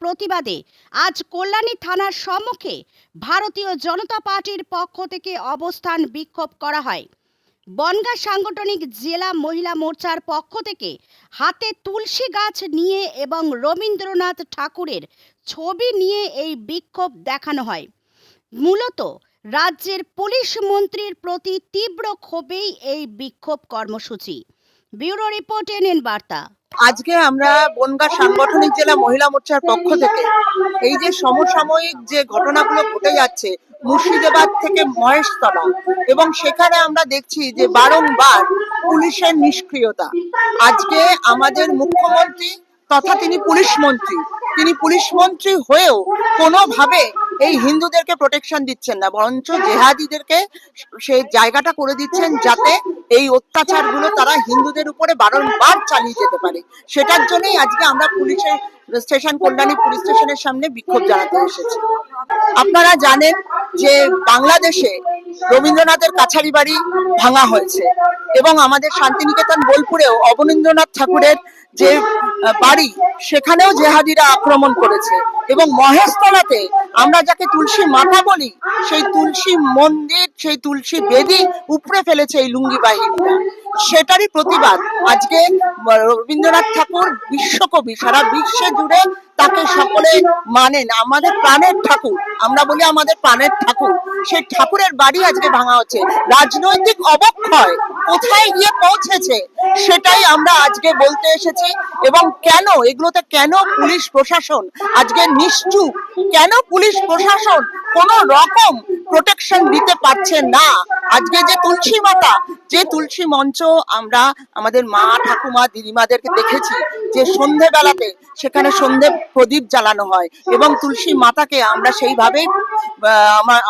প্রতিবাদে আজ কল্যাণী থানার সম্মুখে ভারতীয় জনতা পার্টির পক্ষ থেকে অবস্থান বিক্ষোভ করা হয়। বনগা সাংগঠনিক জেলা মহিলা মোর্চার পক্ষ থেকে হাতে তুলসী গাছ নিয়ে এবং রবীন্দ্রনাথ ঠাকুরের ছবি নিয়ে এই বিক্ষোভ দেখানো হয়। মূলত রাজ্যের পুলিশ মন্ত্রীর প্রতি তীব্র ক্ষোভেই এই বিক্ষোভ কর্মসূচি। ব্যুরো রিপোর্ট, এনএন বার্তা। আজকে আমরা বনগা সাংগঠনিক জেলা মহিলা মোর্চার পক্ষ থেকে এই যে সমসাময়িক যে ঘটনাগুলো ঘটে যাচ্ছে, মুর্শিদাবাদ থেকে মহেশতলা, এবং সেখানে আমরা দেখছি যে বারংবার পুলিশের নিষ্ক্রিয়তা। আজকে আমাদের মুখ্যমন্ত্রী তথা তিনি পুলিশ মন্ত্রী, তিনি পুলিশ মন্ত্রী হয়েও কোনোভাবে এই হিন্দুদেরকে প্রোটেকশন দিচ্ছেন না, বরঞ্চ জেহাদিদেরকে সেই জায়গাটা করে দিচ্ছেন যাতে এই অত্যাচারগুলো তারা হিন্দুদের উপরে বারংবার চালিয়ে যেতে পারে। সেটার জন্যই আজকে আমরা পুলিশের স্টেশন, কল্যাণী পুলিশ স্টেশনের সামনে বিক্ষোভ জানাতে এসেছি। আপনারা জানেন যে বাংলাদেশে রবীন্দ্রনাথের কাছারি বাড়ি ভাঙা হয়েছে। এবং আমাদের শান্তিনিকেতন, বোলপুরেও অবনীন্দ্রনাথ ঠাকুরের যে বাড়ি, সেখানেও জেহাদিরা আক্রমণ করেছে। এবং মহেশতলাতে আমরা যাকে তুলসী মাথা বলি, সেই তুলসী মন্দির, সেই তুলসী বেদি উপড়ে ফেলেছে এই লুঙ্গি বাহিনীরা। সেটারই প্রতিবাদ আজকে রবীন্দ্রনাথ ঠাকুর বিশ্বকবি, সারা বিশ্বে জুড়ে তাকে সকলে মানেন। আমাদের প্রাণের ঠাকুর, আমরা বলি আমাদের প্রাণের ঠাকুর। সেই ঠাকুরের বাড়ি আজকে ভাঙা হচ্ছে। রাজনৈতিক অবক্ষয় কোথায় গিয়ে পৌঁছেছে? সেটাই আমরা আজকে বলতে এসেছি। এবং কেন? এগুলোতে কেন পুলিশ প্রশাসন? আজকে নিশ্চুপ। কেন পুলিশ প্রশাসন কোন রকম প্রোটেকশন দিতে পারছে না? আজকে যে তুলসী মাতা, যে তুলসী মঞ্চ আমরা আমাদের মা, ঠাকুমা, দিদিমাদেরকে দেখেছি যে সন্ধেবেলাতে সেখানে সন্ধে প্রদীপ জ্বালানো হয় এবং তুলসী মাতাকে আমরা সেইভাবে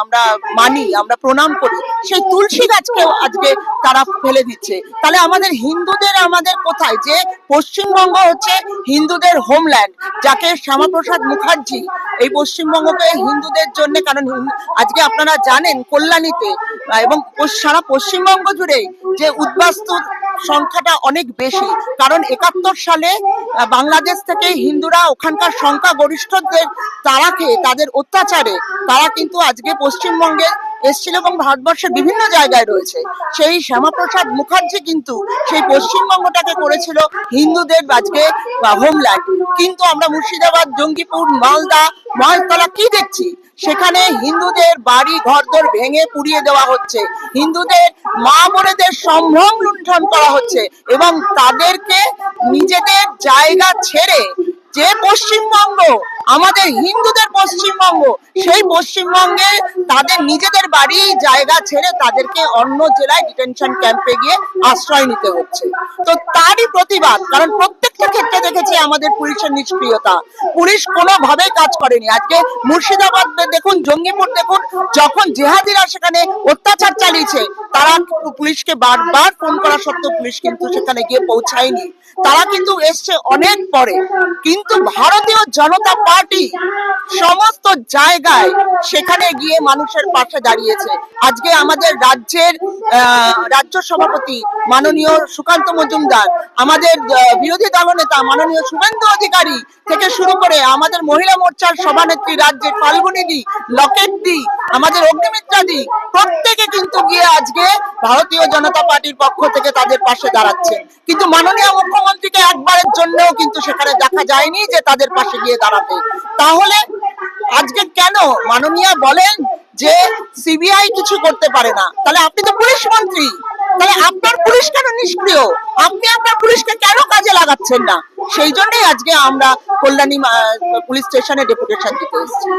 আমরা মানি, আমরা প্রণাম করি। সেই তুলসী গাছকেও আজকে তারা ফেলে দিচ্ছে। তাহলে আমাদের হিন্দুদের আমাদের কোথায়? যে পশ্চিমবঙ্গ হচ্ছে হিন্দুদের হোমল্যান্ড যাকে শ্যামাপ্রসাদ মুখার্জি এই পশ্চিমবঙ্গকে হিন্দুদের জন্য, কারণ আজকে আপনারা জানেন কল্যাণীতে এবং সারা পশ্চিমবঙ্গ জুড়ে যে উদ্বাস্তুর সংখ্যাটা অনেক বেশি। কারণ একাত্তর সালে বাংলাদেশ থেকে হিন্দুরা ওখানকার সংখ্যা গরিষ্ঠদের তারাকে, তাদের অত্যাচারে, তারা কিন্তু আজকে পশ্চিমবঙ্গে এসেছিল এবং ভারতবর্ষের বিভিন্ন জায়গায় রয়েছে। সেই শ্যামাপ্রসাদ মুখার্জি কিন্তু সেই পশ্চিমবঙ্গটাকে করেছিল হিন্দুদের আজকে হোমল্যান্ড কিন্তু আমরা মুর্শিদাবাদ, জঙ্গিপুর, মালদা মহেশতলা কি দেখছি? সেখানে হিন্দুদের বাড়ি, ঘরদোর ভেঙে পুড়িয়ে দেওয়া হচ্ছে। হিন্দুদের মা বোনেদের সম্ভ্রম লুণ্ঠন করা হচ্ছে এবং তাদেরকে নিজেদের জায়গা ছেড়ে যে পশ্চিমবঙ্গ আমাদের হিন্দুদের পশ্চিমবঙ্গ, সেই পশ্চিমবঙ্গে তাদের নিজেদের বাড়ি, জায়গা ছেড়ে তাদেরকে অন্য জেলায় ডিটেনশন ক্যাম্পে গিয়ে আশ্রয় নিতে হচ্ছে। তো তারই প্রতিবাদ, কারণ প্রত্যেকটা ক্ষেত্রে দেখেছি আমাদের পুলিশের নিষ্ক্রিয়তা। পুলিশ কোনোভাবেই কাজ করেনি। আজকে মুর্শিদাবাদ দেখুন, জঙ্গিপুর দেখুন, যখন জেহাদিরা সেখানে অত্যাচার চালিয়েছে, তারা পুলিশকে বারবার ফোন করা সত্ত্বেও পুলিশ কিন্তু সেখানে গিয়ে পৌঁছায়নি। তারা কিন্তু এসছে অনেক পরে। কিন্তু ভারতীয় জনতা পার্টি সমস্ত জায়গায় সেখানে গিয়ে মানুষের পাশে দাঁড়িয়েছে। আজকে আমাদের রাজ্যের রাজ্য সভাপতি মাননীয় সুকান্ত মজুমদার, আমাদের বিরোধী দলনেতা মাননীয় শুভেন্দু অধিকারী থেকে শুরু করে আমাদের মহিলা মোর্চার সভানেত্রী রাজ্যের ফাল্গুনী দি, লকেট দি, আমাদের অগ্নিমিত্রা দি, প্রত্যেকে কিন্তু গিয়ে আজকে ভারতীয় জনতা পার্টির পক্ষ থেকে তাদের পাশে দাঁড়াচ্ছেন কিন্তু মাননীয় মুখ্যমন্ত্রীকে একবারের জন্যও কিন্তু সেখানে দেখা যায়নি যে তাদের পাশে গিয়ে দাঁড়াতে। তাহলে আজকে কেন মাননীয়া বলেন যে সিবিআই কিছু করতে পারে না? তাহলে আপনি তো পুলিশ মন্ত্রী। তাহলে আপনার পুলিশ কেন নিষ্ক্রিয়? আপনি আপনার পুলিশকে কেন কাজে লাগাচ্ছেন না? সেই জন্যই আজকে আমরা কল্যাণী পুলিশ স্টেশনে ডেপুটেশন দিতে এসেছি।